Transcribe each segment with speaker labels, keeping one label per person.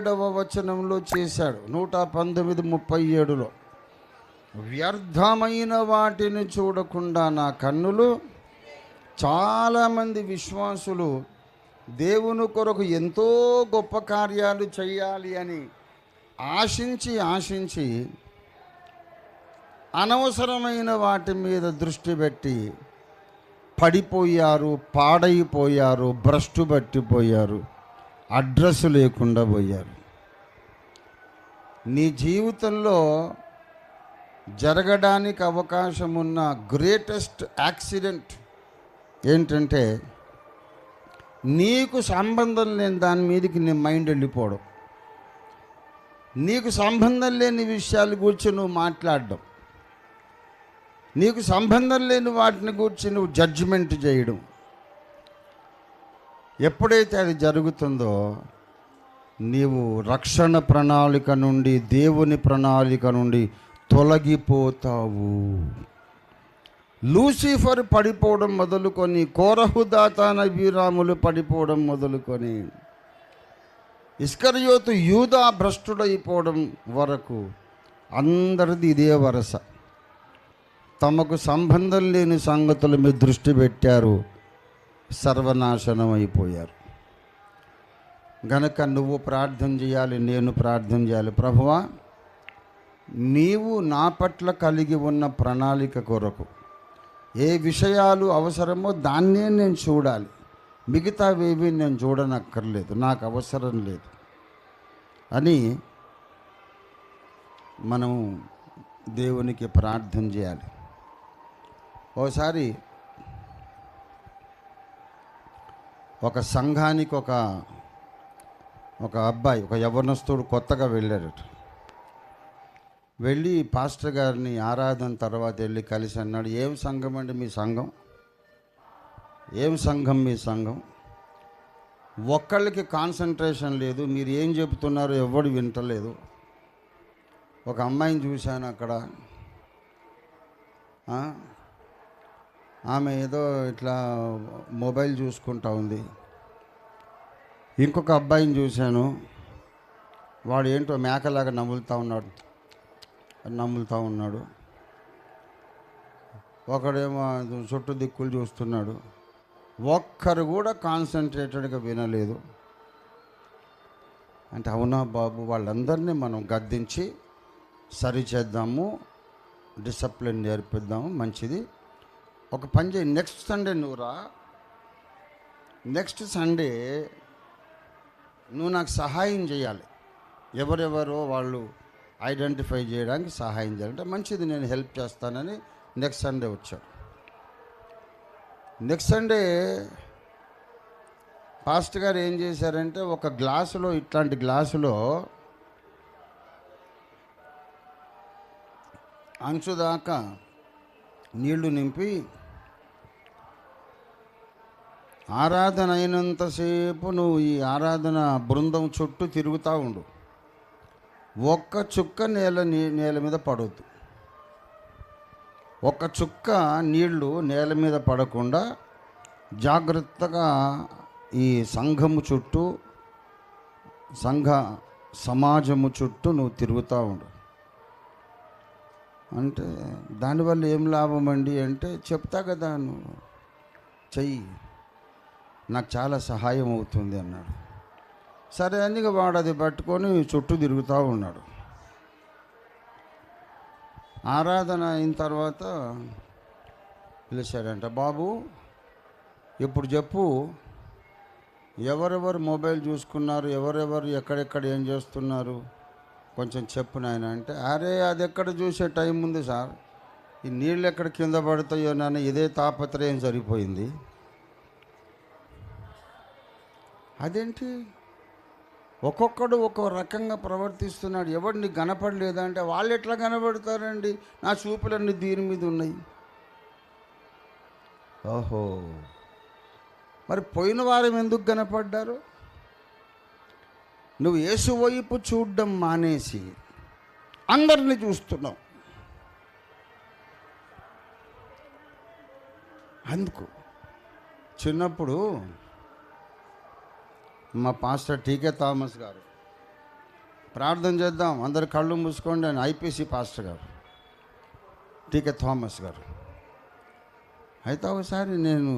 Speaker 1: ఏడవ వచనంలో చేశాడు. నూట పంతొమ్మిది ముప్పై ఏడులో వ్యర్థమైన వాటిని చూడకుండా నా కన్నులు చాలామంది విశ్వాసులు దేవుని కొరకు ఎంతో గొప్ప కార్యాలు చేయాలి అని ఆశించి ఆశించి అనవసరమైన వాటి మీద దృష్టి పెట్టి పడిపోయారు పాడైపోయారు భ్రష్టు పట్టిపోయారు. అడ్రస్ లేకుండా పోయారు. నీ జీవితంలో జరగడానికి అవకాశం ఉన్న గ్రేటెస్ట్ యాక్సిడెంట్ ఏంటంటే నీకు సంబంధం లేని దాని మీదకి నీ మైండ్ వెళ్ళిపోవడం. నీకు సంబంధం లేని విషయాల గురించి నువ్వు మాట్లాడడం. నీకు సంబంధం లేని వాటిని గురించి నువ్వు జడ్జిమెంట్ చేయడం. ఎప్పుడైతే అది జరుగుతుందో నీవు రక్షణ ప్రణాళిక నుండి దేవుని ప్రణాళిక నుండి తొలగిపోతావు. లూసిఫర్ పడిపోవడం మొదలుకొని కోరహుదాతాన వీరాములు పడిపోవడం మొదలుకొని ఇస్కరియోతు యూదా భ్రష్టుడైపోవడం వరకు అందరిది ఇదే వరస. తమకు సంబంధం లేని సంగతుల మీద దృష్టి పెట్టారు. సర్వనాశనం అయిపోయారు గనక నువ్వు ప్రార్థన చేయాలి నేను ప్రార్థన చేయాలి. ప్రభువా నీవు నా పట్ల కలిగి ఉన్న ప్రణాళిక కొరకు ఏ విషయాలు అవసరమో దాన్నే నేను చూడాలి. మిగతావేవి నేను చూడనక్కర్లేదు నాకు అవసరం లేదు అని మనం దేవునికి ప్రార్థన చేయాలి. ఓసారి ఒక సంఘానికి ఒక ఒక అబ్బాయి ఒక యవనస్తుడు కొత్తగా వెళ్ళాడట. వెళ్ళి పాస్టర్ గారిని ఆరాధన తర్వాత వెళ్ళి కలిసి అన్నాడు ఏం సంఘం అండి మీ సంఘం? ఏం సంఘం మీ సంఘం? ఒక్కళ్ళకి కాన్సన్ట్రేషన్ లేదు మీరు ఏం చెబుతున్నారో ఎవడు వింటలేదు. ఒక అమ్మాయిని చూశాను అక్కడ. ఆమె ఏదో ఇట్లా మొబైల్ చూసుకుంటా ఉంది. ఇంకొక అబ్బాయిని చూశాను. వాడు ఏంటో మేకలాగా నములుతూ ఉన్నాడు. నములుతూ ఉన్నాడు. ఒకడేమో చుట్టూ దిక్కులు చూస్తున్నాడు. ఒక్కరు కూడా కాన్సన్ట్రేటెడ్గా వినలేదు. అంటే అవునా బాబు వాళ్ళందరినీ మనం గద్దించి సరిచేద్దాము డిసిప్లిన్ నేర్పిద్దాము మంచిది. ఒక పని చేయి. నెక్స్ట్ సండే నువ్వు రా. నెక్స్ట్ సండే నువ్వు నాకు సహాయం చేయాలి. ఎవరెవరో వాళ్ళు ఐడెంటిఫై చేయడానికి సహాయం చేయాలంటే మంచిది నేను హెల్ప్ చేస్తానని నెక్స్ట్ సండే వచ్చాడు. నెక్స్ట్ సండే పాస్ట్ గారు ఏం చేశారంటే ఒక గ్లాసులో ఇట్లాంటి గ్లాసులో అంచు దాకా నీళ్ళు నింపి ఆరాధన అయినంతసేపు నువ్వు ఈ ఆరాధన బృందం చుట్టూ తిరుగుతూ ఉండు. ఒక్క చుక్క నేల నీ నేల మీద పడవద్దు ఒక్క చుక్క నీళ్ళు నేల మీద పడకుండా జాగ్రత్తగా ఈ సంఘము చుట్టూ సంఘ సమాజము చుట్టూ నువ్వు తిరుగుతూ ఉండు. అంటే దానివల్ల ఏం లాభం అండి అంటే చెప్తా కదా నువ్వు చెయ్యి. నాకు చాలా సహాయం అవుతుంది అన్నాడు. సరే అని వాడు అది పట్టుకొని చుట్టూ తిరుగుతూ ఉన్నాడు. ఆరాధన అయిన తర్వాత పిలిచాడంట బాబు ఇప్పుడు చెప్పు ఎవరెవరు మొబైల్ చూసుకున్నారు ఎవరెవరు ఎక్కడెక్కడ ఏం చేస్తున్నారు? కొంచెం చెప్పు నాయన. అంటే అరే అది ఎక్కడ చూసే టైం ఉంది సార్? ఈ నీళ్ళు ఎక్కడ కింద పడతాయో నాన్న ఇదే తాపత్రయం సరిపోయింది. అదేంటి? ఒక్కొక్కడు ఒక్కో రకంగా ప్రవర్తిస్తున్నాడు. ఎవరిని కనపడలేదా అంటే వాళ్ళు ఎట్లా కనపడతారండి నా చూపులన్నీ దీని మీద ఉన్నాయి. ఓహో! మరి పోయిన వారం ఎందుకు కనపడ్డారు నువ్వు యేసు వైపు చూడడం మానేసి అందరిని చూస్తున్నావు. అందుకు చిన్నప్పుడు మా పాస్టర్ టీకే థామస్ గారు. ప్రార్థన చేద్దాం. అందరు కళ్ళు మూసుకోండి అని ఐపీసీ పాస్టర్ గారు. టీకే థామస్ గారు. అయితే ఒకసారి నేను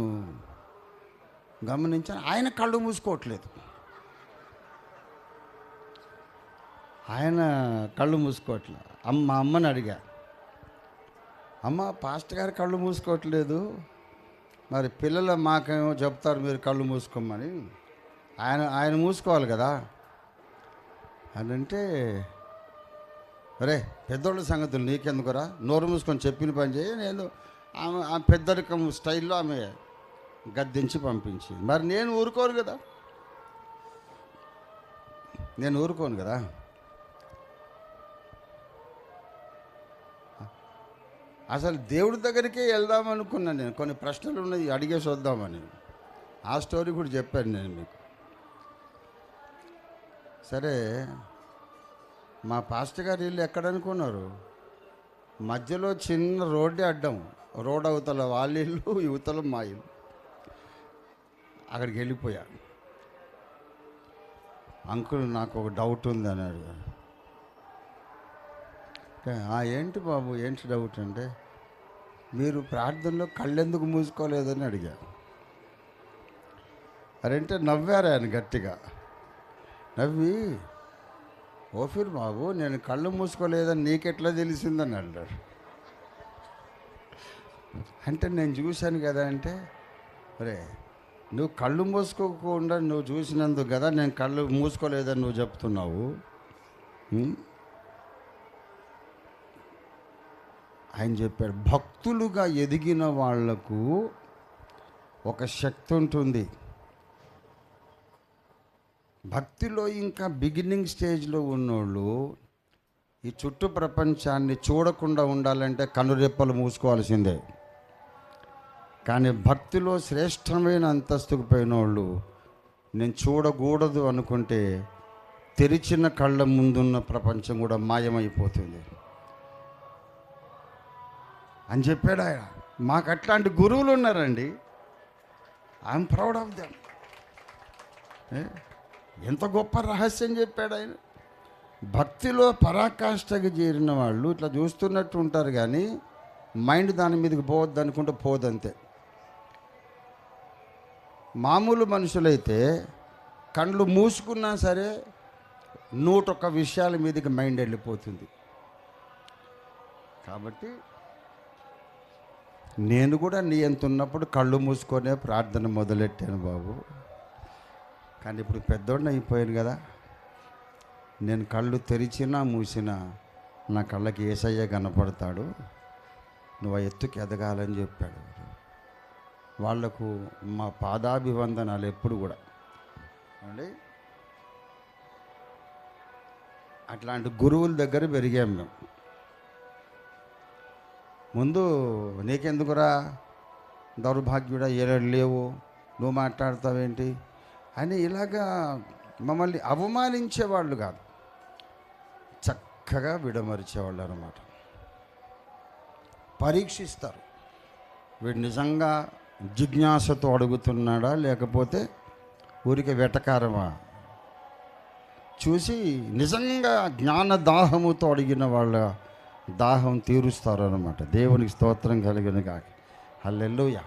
Speaker 1: గమనించాను ఆయన కళ్ళు మూసుకోవట్లేదు. ఆయన కళ్ళు మూసుకోవట్లేదు అమ్మ మా అమ్మని అడిగా. అమ్మ పాస్టర్ గారు కళ్ళు మూసుకోవట్లేదు. మరి పిల్లలు మాకేమో చెప్తారు మీరు కళ్ళు మూసుకోమని. ఆయన ఆయన మూసుకోవాలి కదా. అని అంటే రే పెద్దోళ్ళ సంగతులు నీకెందుకురా? నోరు మూసుకొని చెప్పిన పని చేయి. నేను ఆమె ఆ పెద్దరికం స్టైల్లో ఆమె గద్దించి పంపించి మరి నేను ఊరుకోను కదా. నేను ఊరుకోను కదా. అసలు దేవుడి దగ్గరికే వెళ్దాం అనుకున్నాను నేను. కొన్ని ప్రశ్నలు ఉన్నాయి అడిగేసి వద్దామని. ఆ స్టోరీ కూడా చెప్పాను నేను మీకు. సరే మా పాస్టర్ గారు ఇల్లు ఎక్కడ అనుకున్నారు? మధ్యలో చిన్న రోడ్డే అడ్డం. రోడ్ అవతల వాళ్ళ ఇల్లు యువతల మా ఇల్లు. అక్కడికి వెళ్ళిపోయా. అంకుల్ నాకు ఒక డౌట్ ఉంది అని అడిగారు ఏంటి బాబు ఏంటి డౌట్ అంటే మీరు ప్రార్థనలో కళ్ళెందుకు మూసుకోలేదని అడిగారు అరంటే నవ్వారు ఆయన గట్టిగా. నవ్వి ఓఫీర్ బాబు నేను కళ్ళు మూసుకోలేదని నీకెట్లా తెలిసిందని అన్నాడు. అంటే నేను చూశాను కదా అంటే అరే నువ్వు కళ్ళు మూసుకోకుండా నువ్వు చూసినందుకు కదా నేను కళ్ళు మూసుకోలేదని నువ్వు చెప్తున్నావు. ఆయన చెప్పాడు భక్తులుగా ఎదిగిన వాళ్ళకు ఒక శక్తి ఉంటుంది. భక్తిలో ఇంకా బిగినింగ్ స్టేజ్లో ఉన్నోళ్ళు ఈ చుట్టూ ప్రపంచాన్ని చూడకుండా ఉండాలంటే కనురెప్పలు మూసుకోవాల్సిందే. కానీ భక్తిలో శ్రేష్టమైన అంతస్తుకు పోయిన వాళ్ళు నేను చూడకూడదు అనుకుంటే తెరిచిన కళ్ళ ముందున్న ప్రపంచం కూడా మాయమైపోతుంది. అని చెప్పాడు ఆయన. మాకు అట్లాంటి గురువులు ఉన్నారండి. ఐఎమ్ ప్రౌడ్ ఆఫ్ దెమ్ ఎంత గొప్ప రహస్యం చెప్పాడు ఆయన. భక్తిలో పరాకాష్ఠకి చేరిన వాళ్ళు ఇట్లా చూస్తున్నట్టు ఉంటారు కానీ మైండ్ దాని మీదకి పోవద్దు అనుకుంటే పోదంతే. మామూలు మనుషులైతే కళ్ళు మూసుకున్నా సరే నూటొక్క విషయాల మీదకి మైండ్ వెళ్ళిపోతుంది. కాబట్టి నేను కూడా నీ ఎంత ఉన్నప్పుడు కళ్ళు మూసుకొనే ప్రార్థన మొదలెట్టాను బాబు. కానీ ఇప్పుడు పెద్దోడిని అయిపోయాను కదా. నేను కళ్ళు తెరిచినా మూసినా నా కళ్ళకి ఏసయ్య కనపడతాడు. నువ్వు ఆ ఎత్తుకి ఎదగాలని చెప్పాడు వాళ్ళకు మా పాదాభివందనాలు ఎప్పుడు కూడా. అండి అట్లాంటి గురువుల దగ్గర పెరిగాం మేము. ముందు నీకెందుకురా? దౌర్భాగ్యుడా ఏడాడు లేవు. నువ్వు మాట్లాడతావేంటి? అని ఇలాగా మమ్మల్ని అవమానించేవాళ్ళు కాదు. చక్కగా విడమరిచేవాళ్ళు అనమాట పరీక్షిస్తారు. వీడు నిజంగా జిజ్ఞాసతో అడుగుతున్నాడా లేకపోతే ఊరికి వెటకారమా? చూసి నిజంగా జ్ఞాన దాహముతో అడిగిన వాళ్ళ దాహం తీరుస్తారు అనమాట దేవునికి స్తోత్రం కలిగిన కాక హల్లెలూయా.